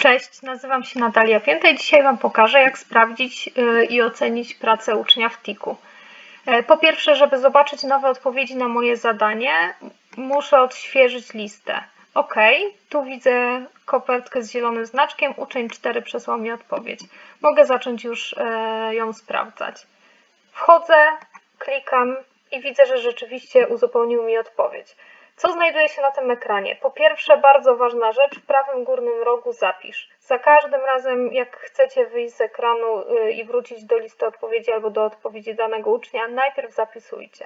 Cześć, nazywam się Natalia Pięta i dzisiaj Wam pokażę, jak sprawdzić y, i ocenić pracę ucznia w TIK-u. E, Po pierwsze, żeby zobaczyć nowe odpowiedzi na moje zadanie, muszę odświeżyć listę. OK, tu widzę kopertkę z zielonym znaczkiem, uczeń 4 przesłał mi odpowiedź. Mogę zacząć już e, ją sprawdzać. Wchodzę, klikam i widzę, że rzeczywiście uzupełnił mi odpowiedź. Co znajduje się na tym ekranie? Po pierwsze, bardzo ważna rzecz, w prawym górnym rogu zapisz. Za każdym razem, jak chcecie wyjść z ekranu y, i wrócić do listy odpowiedzi albo do odpowiedzi danego ucznia, najpierw zapisujcie.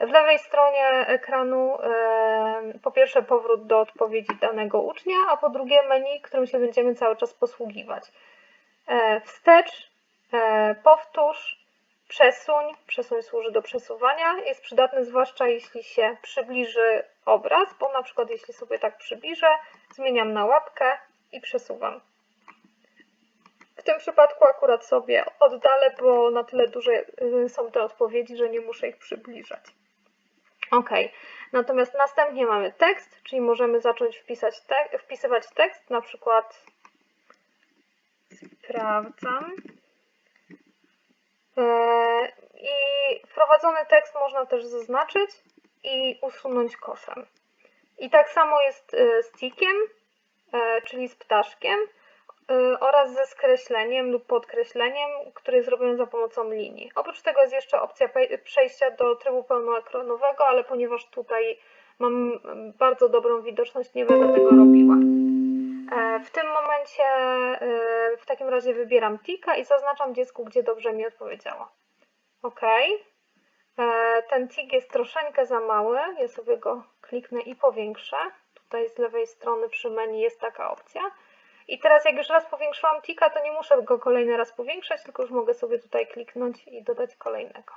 W lewej stronie ekranu y, po pierwsze powrót do odpowiedzi danego ucznia, a po drugie menu, którym się będziemy cały czas posługiwać. E, Wstecz, e, powtórz, Przesuń, przesuń służy do przesuwania, jest przydatny zwłaszcza jeśli się przybliży obraz, bo na przykład jeśli sobie tak przybliżę, zmieniam na łapkę i przesuwam. W tym przypadku akurat sobie oddalę, bo na tyle duże y, są te odpowiedzi, że nie muszę ich przybliżać. Ok, natomiast następnie mamy tekst, czyli możemy zacząć wpisać wpisywać tekst, na przykład sprawdzam. E, I wprowadzony tekst można też zaznaczyć i usunąć koszem. I tak samo jest e, z tikiem, e, czyli z ptaszkiem oraz ze skreśleniem lub podkreśleniem, który jest zrobiony za pomocą linii. Oprócz tego jest jeszcze opcja przejścia do trybu pełnoekranowego, ale ponieważ tutaj mam bardzo dobrą widoczność, nie będę tego robiła. W tym momencie w takim razie wybieram tika i zaznaczam dziecku, gdzie dobrze mi odpowiedziało. OK. Ten tik jest troszeczkę za mały, ja sobie go kliknę i powiększę. Tutaj z lewej strony przy menu jest taka opcja. I teraz jak już raz powiększyłam tika, to nie muszę go kolejny raz powiększać, tylko już mogę sobie tutaj kliknąć i dodać kolejnego.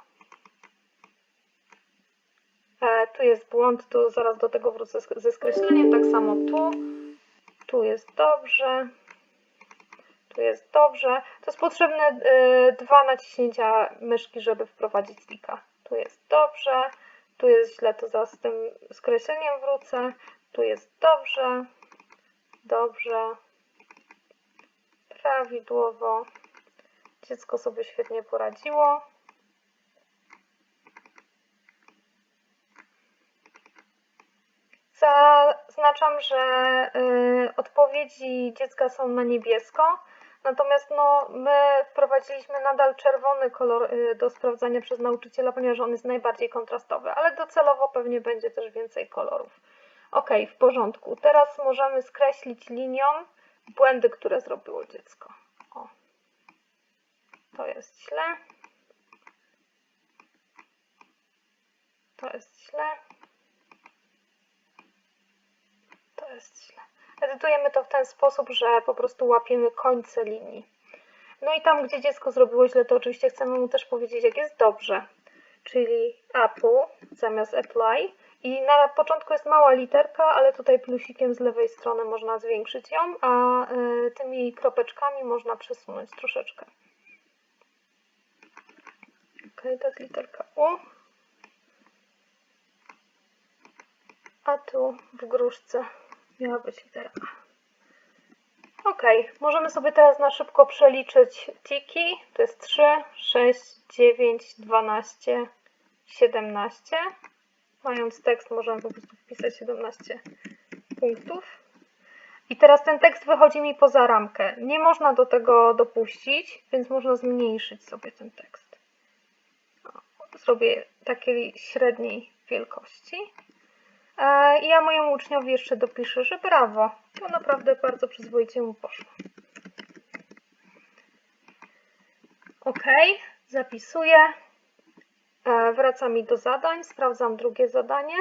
Tu jest błąd, to zaraz do tego wrócę ze skreśleniem, tak samo tu. Tu jest dobrze. Tu jest dobrze. To jest potrzebne y, dwa naciśnięcia myszki, żeby wprowadzić tika. Tu jest dobrze. Tu jest źle, to zaraz z tym skreśleniem wrócę. Tu jest dobrze. Dobrze. Prawidłowo. Dziecko sobie świetnie poradziło. Zaznaczam, że y, odpowiedzi dziecka są na niebiesko, natomiast no, my wprowadziliśmy nadal czerwony kolor y, do sprawdzania przez nauczyciela, ponieważ on jest najbardziej kontrastowy, ale docelowo pewnie będzie też więcej kolorów. Ok, w porządku. Teraz możemy skreślić linią błędy, które zrobiło dziecko. O. To jest źle. To jest źle. Jest źle. Edytujemy to w ten sposób, że po prostu łapiemy końce linii. No i tam, gdzie dziecko zrobiło źle, to oczywiście chcemy mu też powiedzieć, jak jest dobrze. Czyli Apple zamiast apply. I na początku jest mała literka, ale tutaj plusikiem z lewej strony można zwiększyć ją, a y, tymi kropeczkami można przesunąć troszeczkę. Ok, to jest literka U. A tu w gruszce miała być litera A. Ok, możemy sobie teraz na szybko przeliczyć tiki. To jest 3, 6, 9, 12, 17. Mając tekst możemy po prostu wpisać 17 punktów. I teraz ten tekst wychodzi mi poza ramkę. Nie można do tego dopuścić, więc można zmniejszyć sobie ten tekst. Zrobię takiej średniej wielkości. I ja mojemu uczniowi jeszcze dopiszę, że brawo, to naprawdę bardzo przyzwoicie mu poszło. Ok, zapisuję. Wraca mi do zadań, sprawdzam drugie zadanie.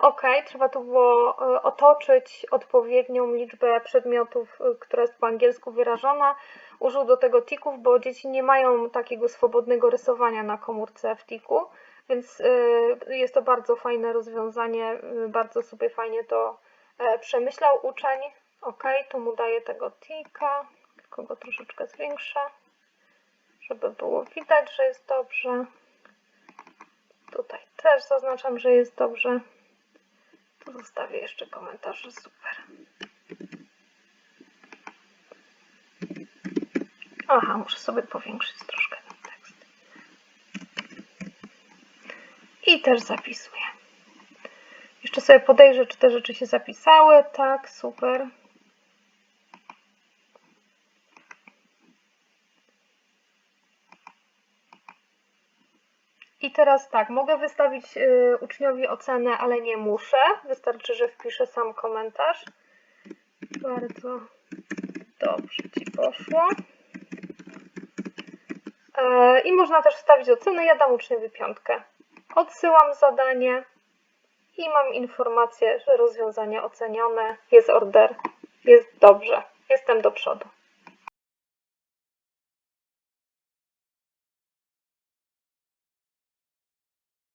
Ok, trzeba tu było otoczyć odpowiednią liczbę przedmiotów, która jest po angielsku wyrażona. Użył do tego tików, bo dzieci nie mają takiego swobodnego rysowania na komórce w tiku. Więc y, jest to bardzo fajne rozwiązanie, y, bardzo sobie fajnie to e, przemyślał uczeń. Ok, tu mu daję tego tika, tylko go troszeczkę zwiększę, żeby było widać, że jest dobrze. Tutaj też zaznaczam, że jest dobrze. Tu zostawię jeszcze komentarze, super. Aha, muszę sobie powiększyć trochę. I też zapisuję. Jeszcze sobie podejrzę, czy te rzeczy się zapisały. Tak, super. I teraz tak, mogę wystawić y, uczniowi ocenę, ale nie muszę. Wystarczy, że wpiszę sam komentarz. Bardzo dobrze Ci poszło. E, I można też wstawić ocenę. Ja dam uczniowi piątkę. Odsyłam zadanie i mam informację, że rozwiązanie ocenione, jest order, jest dobrze, jestem do przodu.